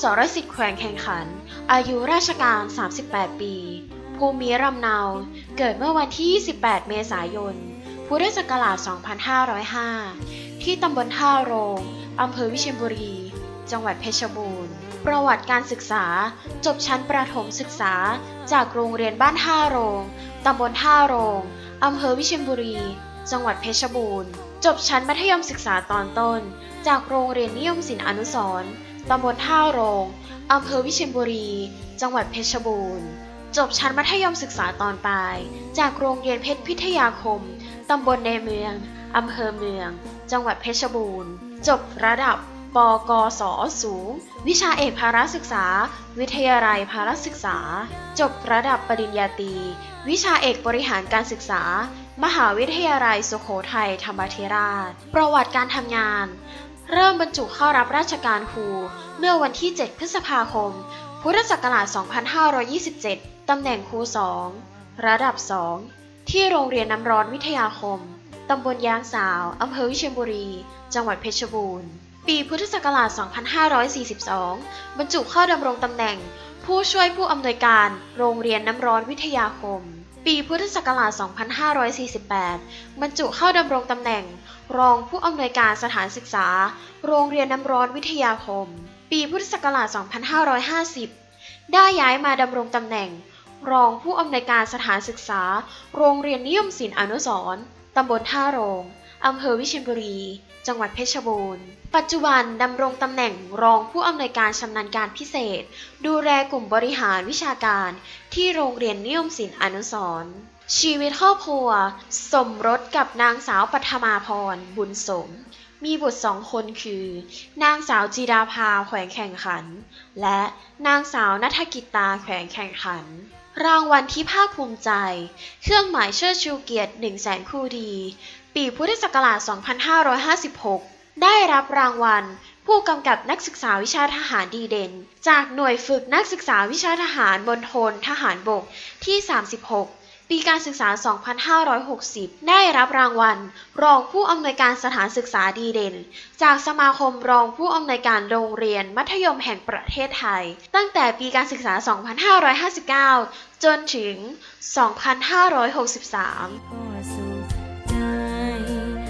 สรสิทธิ์แขวงแข่งขัน อายุราชการ 38 ปี ภูมิลำเนา เกิดเมื่อวันที่ 28 เมษายน พุทธศักราช 2505 ที่ตำบลท่าโรง อำเภอวิเชียรบุรี จังหวัดเพชรบูรณ์ ประวัติการศึกษา จบชั้นประถมศึกษา จากโรงเรียนบ้านท่าโรง ตำบลท่าโรง อำเภอวิเชียรบุรี จังหวัดเพชรบูรณ์ จบชั้นมัธยมศึกษาตอนต้น จากโรงเรียนนิยมศิลป์อนุสรณ์ ตำบลท่าโรง อำเภอวิเชียรบุรี จังหวัดเพชรบูรณ์ จบชั้นมัธยมศึกษาตอนปลาย จากโรงเรียนเพชรพิทยาคม ตำบลในเมือง อำเภอเมือง จังหวัดเพชรบูรณ์ จบระดับปกศสูง วิชาเอกภาระศึกษา วิทยาลัยภาระศึกษา จบระดับปริญญาตรีวิชาเอกบริหารการศึกษา มหาวิทยาลัยสุโขทัยธรรมธิราช ประวัติการทำงาน เริ่มบรรจุเข้ารับราชการครู เมื่อวันที่ 7 พฤษภาคม พุทธศักราช 2527 ตำแหน่งครู 2 ระดับ 2 ที่โรงเรียนน้ำร้อนวิทยาคม ตำบลยางสาว อำเภอวิเชียรบุรี จังหวัดเพชรบูรณ์ ปีพุทธศักราช 2542 บรรจุเข้าดำรงตำแหน่ง ผู้ช่วยผู้อำนวยการ โรงเรียนน้ำร้อนวิทยาคม ปีพุทธศักราช 2548 บรรจุเข้าดำรงตำแหน่ง รองผู้อำนวยการสถานศึกษา โรงเรียนน้ำร้อนวิทยาคม ปีพุทธศักราช 2550 ได้ย้ายมาดำรงตำแหน่ง รองผู้อำนวยการสถานศึกษา โรงเรียนนิยมศิลป์อนุสร์ตำบลท่าโรง อำเภอวิเชียรบุรี จังหวัดเพชรบูรณ์ ปัจจุบันดำรงตำแหน่งรองผู้อำนวยการชำนาญการพิเศษ ดูแลกลุ่มบริหารวิชาการ ที่โรงเรียนนิยมศิลป์อนุสรณ์ชีวิตครอบครัว สมรสกับนางสาวปัทมาพร บุญสม มีบุตรสองคนคือ นางสาวจิดาภาแขวงแข่งขัน และนางสาวนัฐกิตาแขวงแข่งขัน รางวัลที่ภาคภูมิใจ เครื่องหมายเชิดชูเกียรติ1 0 0 0 0แสนคู่ดี ปีพุทธศักราช 2556 ได้รับรางวัล ผู้กำกับนักศึกษาวิชาทหารดีเด่น จากหน่วยฝึกนักศึกษาวิชาทหารบนทนทหารบกที่ 36 ปีการศึกษา 2560 ได้รับรางวัล รองผู้อำนวยการสถานศึกษาดีเด่น จากสมาคมรองผู้อำนวยการโรงเรียนมัธยมแห่งประเทศไทย ตั้งแต่ปีการศึกษา 2559 จนถึง 2563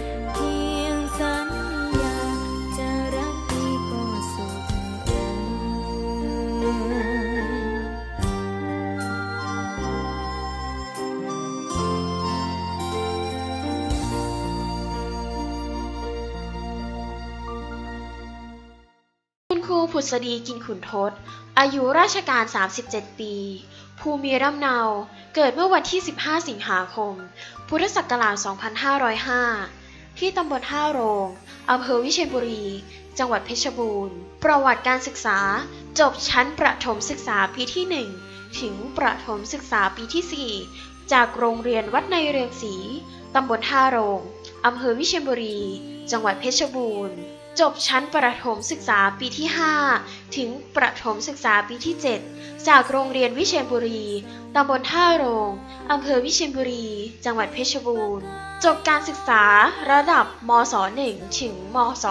คุณครูผุดสดีกินขุนทศ อายุราชการ 37 ปี ภูมิลำเนา เกิดเมื่อวันที่ 15 สิงหาคม พุทธศักราช 2505 ที่ตำบลท่าโรงอำเภอวิเชียรบุรี จังหวัดเพชรบูรณ์ ประวัติการศึกษา จบชั้นประถมศึกษาปีที่ 1 ถึงประถมศึกษาปีที่ 4 จากโรงเรียนวัดในเรืองศรีตำบลท่าโรง อำเภอวิเชียรบุรี จังหวัดเพชรบูรณ์ จบชั้นประถมศึกษาปีที่ 5 ถึงประถมศึกษาปีที่ 7 จากโรงเรียนวิเชียรบุรี ตำบลท่าโรง อำเภอวิเชียรบุรี จังหวัดเพชรบูรณ์ จบการศึกษาระดับมศ1ถึงมศ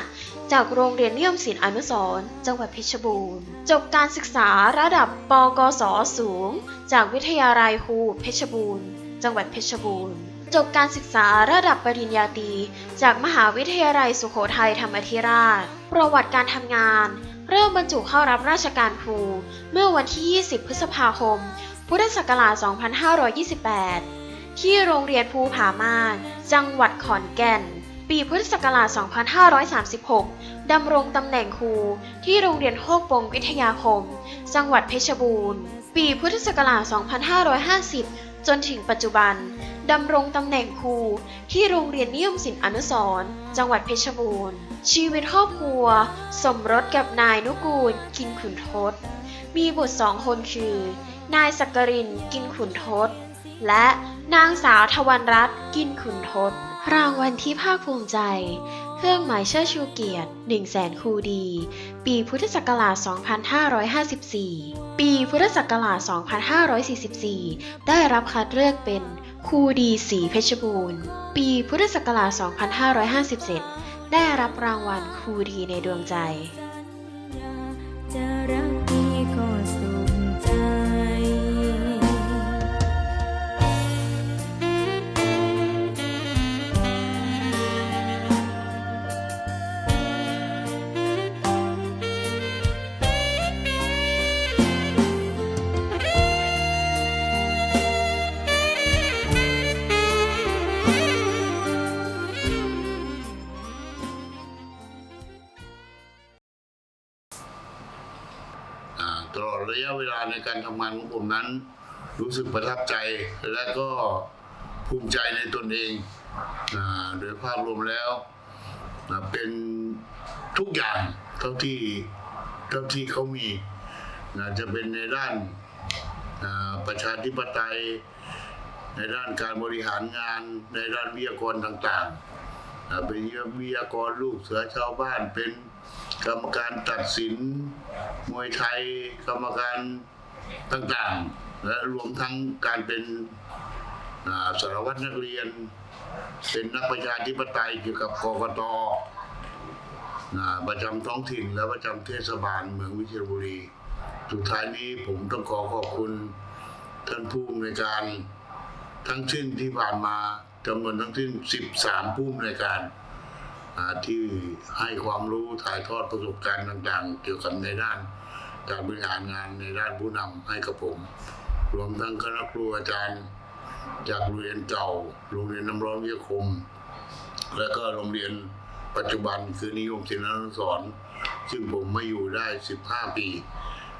5จากโรงเรียนนิยมศิลป์อนุสรณ์จังหวัดเพชรบูรณ์ จบการศึกษาระดับปกศสูง จากวิทยาลัยครูเพชรบูรณ์ จังหวัดเพชรบูรณ์ จบการศึกษาระดับปริญญาตรีจากมหาวิทยาลัยสุโขทัยธรรมธิราช ประวัติการทำงาน เริ่มบรรจุเข้ารับราชการครู เมื่อวันที่ 20 พฤษภาคม พุทธศักราช 2528 ที่โรงเรียนภูผาม่าน จังหวัดขอนแก่น ปีพุทธศักราช 2536 ดำรงตำแหน่งครูที่โรงเรียนโคกปงวิทยาคม จังหวัดเพชรบูรณ์ ปีพุทธศักราช 2550 จนถึงปัจจุบัน ดำรงตำแหน่งครูที่โรงเรียนนิยมศิลป์อนุสร์จังหวัดเพชรบูรณ์ ชีวิตครอบครัว สมรสกับนายนุกูล กินขุนทศ มีบุตรสองคนคือ นายสักกรินกินขุนทศ และนางสาวทวันรัตน์กินขุนทศ รางวัลที่ภาคภูมิใจ เครื่องหมายเชิดชูเกียรติ1 0 0 0 0แสนคูดี ปีพุทธศักราช 2554 ปีพุทธศักราช 2544 ได้รับคัดเลือกเป็นครูดีสีเพชรบูรณ์ ปีพุทธศักราช 2557 ได้รับรางวัลครูดีในดวงใจ ระยะเวลาในการทำงานของผมนั้น รู้สึกประทับใจและก็ภูมิใจในตนเองโดยภาพรวมแล้วเป็นทุกอย่างเท่าที่เท่าที่เขามีอาจะเป็นในด้านประชาธิปไตย ในด้านการบริหารงาน ในด้านวิทยากรต่างๆเป็นวิทยากรลูกเสือชาวบ้านเป็น กรรมการตัดสินมวยไทย กรรมการต่างๆ และรวมทั้งการเป็นสารวัตรนักเรียน เป็นนักประชาธิปไตยเกี่ยวกับกกตประจำท้องถิ่นและประจำเทศบาลเมืองวิเชียรบุรี สุดท้ายนี้ผมต้องขอขอบคุณท่านผู้อำนวยการทั้งสิ้นที่ผ่านมาจำนวนทั้งสิ้น 13 ผู้อำนวยการ ที่ให้ความรู้ถ่ายทอดประสบการณ์ต่างๆ เกี่ยวกับในด้านการบริหารงานในด้านผู้นำให้กับผม รวมทั้งคณะครูอาจารย์ จากโรงเรียนเก่าโรงเรียนน้ำร้อนวิทยาคม และก็โรงเรียนปัจจุบันคือนิยมศิลปานุสรณ์ซึ่งผมมาอยู่ได้ 15 ปี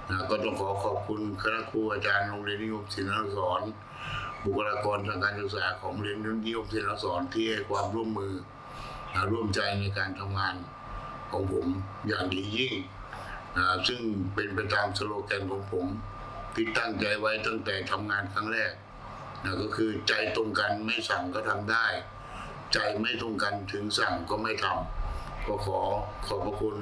นะก็ต้องขอขอบคุณคณะครูอาจารย์โรงเรียนนิยมศิลปานุสรณ์บุคลากรทางการศึกษาของโรงเรียนนิยมศิลปานุสรณ์ที่ให้ความร่วมมือ ร่วมใจในการทำงานของผมอย่างดียิ่ง ซึ่งเป็นไปตามสโลแกนของผมที่ตั้งใจไว้ตั้งแต่ทำงานครั้งแรกนะก็คือใจตรงกันไม่สั่งก็ทำได้ ใจไม่ตรงกันถึงสั่งก็ไม่ทำก็ขอขอบพระคุณ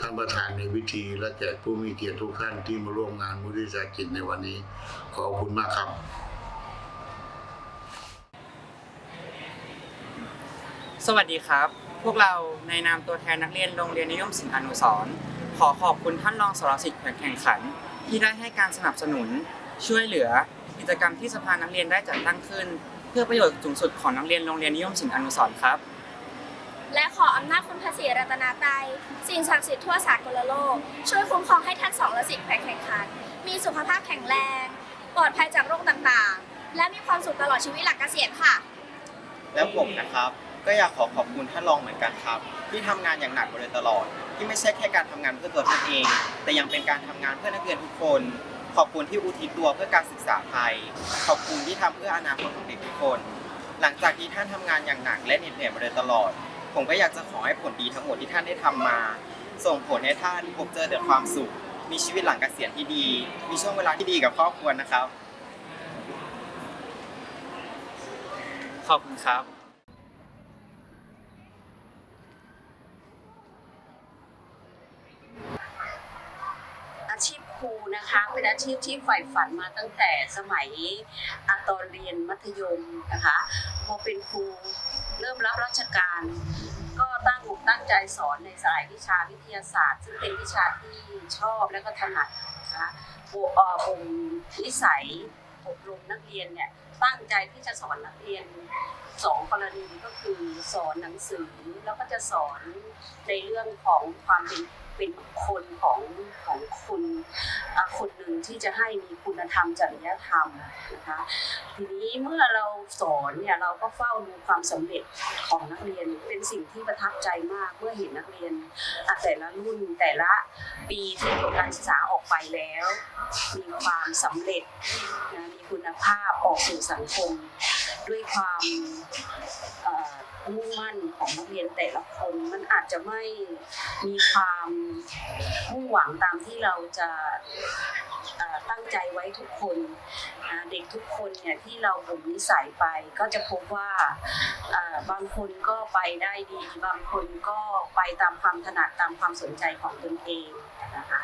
ท่านประธานในวิธีและแขกผู้มีเกียรติทุกท่านที่มาร่วมงานมุทิตากิจในวันนี้ ขอบคุณมากครับ สวัสดีครับ พวกเราในนามตัวแทนนักเรียนโรงเรียนนิยมศิลป์อนุสรณ์ขอขอบคุณท่านรองสารสิทธิ์แข่งแข่งขัน ที่ได้ให้การสนับสนุน ช่วยเหลือกิจกรรมที่สภานักเรียนได้จัดตั้งขึ้น เพื่อประโยชน์สูงสุดของนักเรียนโรงเรียนนิยมศิลป์อนุสรณ์ครับ และขออำนาจคุณพระศรีรัตนาไตรัยสิ่งศักดิ์สิทธิ์ทั่วสากลโลก ช่วยคุ้มครองให้ท่านสองและสิทธิ์แข่งขัน มีสุขภาพแข็งแรง ปลอดภัยจากโรคต่างๆ และมีความสุขตลอดชีวิตหลังเกษียณค่ะ แล้วผมนะครับ ก็อยากขอขอบคุณท่านรองเหมือนกันครับ ที่ทำงานอย่างหนักมาโดยตลอด ที่ไม่ใช่แค่การทำงานเพื่อตัวท่านเอง แต่ยังเป็นการทำงานเพื่อนักเรียนทุกคน ขอบคุณที่อุทิศตัวเพื่อการศึกษาไทย ขอบคุณที่ทำเพื่ออนาคตของเด็กทุกคน หลังจากที่ท่านทำงานอย่างหนักและเหน็ดเหนื่อยมาโดยตลอด ผมก็อยากจะขอให้ผลดีทั้งหมดที่ท่านได้ทำมา ส่งผลให้ท่านพบเจอแต่ความสุข มีชีวิตหลังเกษียณที่ดี มีช่วงเวลาที่ดีกับครอบครัวนะครับ ขอบคุณครับ อาชีพครู นะคะ เป็นอาชีพที่ใฝ่ฝันมาตั้งแต่สมัยอาตอนเรียนมัธยมนะคะพอเป็นครูเริ่มรับราชการ ก็ตั้งอกตั้งใจสอนในสายวิชาวิทยาศาสตร์ ซึ่งเป็นวิชาที่ชอบและก็ถนัดนะคะโบเอ่อบ่มนิสัยอบรมนักเรียนเนี่ยตั้งใจที่จะสอนนักเรียนสองกรณีก็คือสอนหนังสือแล้วก็จะสอนในเรื่องของความเป็นเป็นคนของของคุณ คนหนึ่งที่จะให้มีคุณธรรมจริยธรรมนะคะทีนี้เมื่อเราสอนเนี่ยเราก็เฝ้าดูความสำเร็จของนักเรียนเป็นสิ่งที่ประทับใจมากเมื่อเห็นนักเรียนแต่ละรุ่นแต่ละปีที่จบการศึกษาออกไปแล้ว มีความสำเร็จนะมีคุณภาพออกสู่สังคม ด้วยความมุ่งมั่นของนักเรียนแต่ละคนมันอาจจะไม่มีความ มุ่งหวังตามที่เราจะตั้งใจไว้ทุกคนนะเด็กทุกคนเนี่ยที่เราบ่มนิสัยไปก็จะพบว่าบางคนก็ไปได้ดี บางคนก็ไปตามความถนัดตามความสนใจของตนเองนะคะ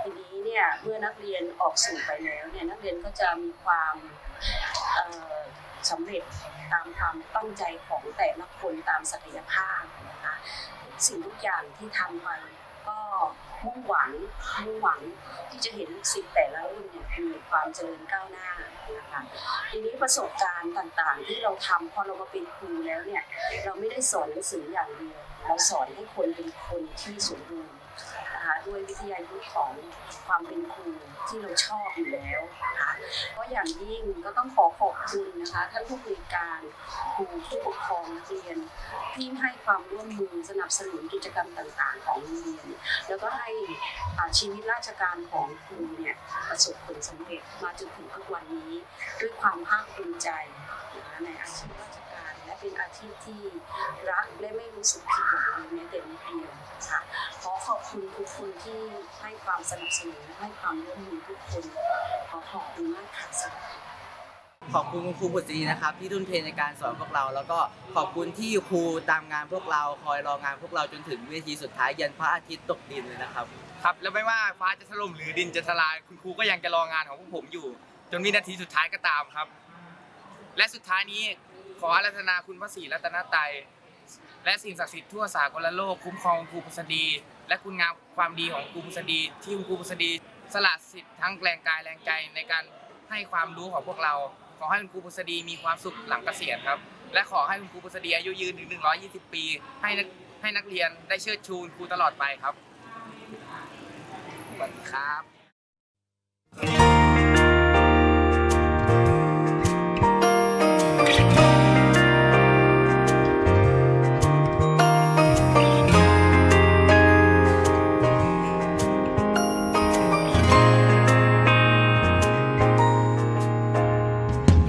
ทีนี้เนี่ยเมื่อนักเรียนออกสู่ไปแล้วเนี่ยนักเรียนก็จะมีความสำเร็จตามความตั้งใจของแต่ละคนตามศักยภาพนะคะสิ่งทุกอย่างที่ทำไป ก็มุ่งหวังมุ่งหวังที่จะเห็นลูกศิษย์แต่ละรุ่นเนี่ยมีความเจริญก้าวหน้านะคะทีนี้ประสบการณ์ต่างๆ ที่เราทำพอเรามาเป็นครูแล้วเนี่ยเราไม่ได้สอนหนังสืออย่างเดียวเราสอนให้คนเป็นคนที่สมบูรณ์ นะคะด้วยวิทยายุทธของความเป็นครูที่เราชอบอยู่แล้วนะคะก็อย่างยิ่งก็ต้องขอขอบคุณนะคะท่านผู้บริการครูผู้ปกครองนักเรียนที่ให้ความร่วมมือสนับสนุนกิจกรรมต่างๆ ของโรงเรียน แล้วก็ให้ชีวิตราชการของครูเนี่ยประสบผลสำเร็จมาจนถึงทุกวันนี้ ด้วยความภาคภูมิใจนะคะในอาชีพราชการ เป็นอาชีพที่รักและไม่รู้สึกผิดหวังเลยแม้แต่นิดเดียวนะคะขอขอบคุณทุกคนที่ให้ความสนับสนุนให้ความร่วมมือทุกคนขอขอบคุณมากค่ะสวัสดีค่ะขอบคุณคุณครูบุตรีนะครับที่ทุ่นเทในการสอนพวกเรา แล้วก็ขอบคุณที่ครูตามงานพวกเรา คอยรองานพวกเราจนถึงเวทีสุดท้ายยันพระอาทิตย์ตกดินเลยนะครับ ครับแล้วไม่ว่าฟ้าจะถล่มหรือดินจะทลายคุณครูก็ยังจะรองานของพวกผมอยู่ จนวินาทีสุดท้ายก็ตามครับ และสุดท้ายนี้ ขออารัธนาคุณพระศรีรัตนตรัยและสิ่งศักดิ์สิทธิ์ทั่วสากลโลกคุ้มครองครูพุษดี และคุณงามความดีของครูพุษดีที่ครูพุษดี สละสิทธิ์ทั้งแรงกายแรงใจในการให้ความรู้ของพวกเรา ขอให้คุณครูพุษดีมีความสุขหลังเกษียณครับ และขอให้คุณครูพุษดีอายุยืนถึง 120 ปี ให้นักให้นักเรียนได้เชิดชูครูตลอดไปครับสวัสดีครับ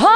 ตั้